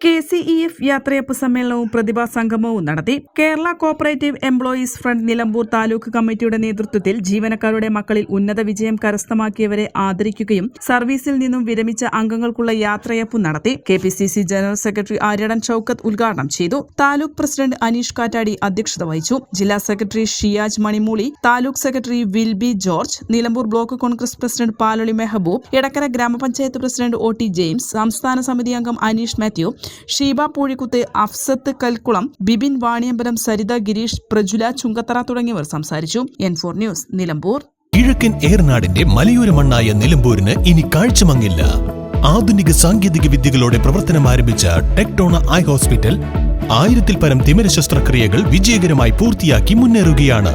K C E F യാത്രയപ്പ് സമ്മേളനവും പ്രതിഭാ സംഗമവും നടത്തി Kerala cooperative employees front Nilambur taluk കമ്മിറ്റിയുടെ നേതൃത്വത്തിൽ ജീവനക്കാരുടെ മക്കളിൽ ഉന്നത വിജയം കരസ്ഥമാക്കിയവരെ ആദരിക്കുകയും സർവീസിൽ നിന്നും വിരമിച്ച അംഗങ്ങൾക്കുള്ള യാത്രയപ്പ് നടത്തി K P C C general secretary Aryadan Shoukath ഉദ്ഘാടനം ചെയ്തു. താലൂക്ക് പ്രസിഡന്റ് അനീഷ് കാറ്റാടി അധ്യക്ഷത വഹിച്ചു. ജില്ലാ secretary Shiyaj Manimooli taluk secretary Wilby George Nilambur block Congress president Paloli Mehaboob Edakkara grama panchayat president O T James സംസ്ഥാന സമിതി അംഗം അനീഷ് മാത്യു ഷീബ പൂഴിക്കുത്ത് അഫ്സത്ത് കൽക്കുളം ബിബിൻ വാണിയമ്പലം സരിത ഗിരീഷ് പ്രജുല ചുങ്കത്തറ തുടങ്ങിയവർ സംസാരിച്ചു. N four news Nilambur. കിഴക്കൻ ഏറനാടിന്റെ മലയോര മണ്ണായ നിലമ്പൂരിന് ഇനി കാഴ്ചമങ്ങില്ല. ആധുനിക സാങ്കേതിക വിദ്യകളോടെ പ്രവർത്തനം ആരംഭിച്ച ടെക്ടോണ ഐ ഹോസ്പിറ്റൽ ആയിരത്തിൽ പരം തിമിര ശസ്ത്രക്രിയകൾ വിജയകരമായി പൂർത്തിയാക്കി മുന്നേറുകയാണ്.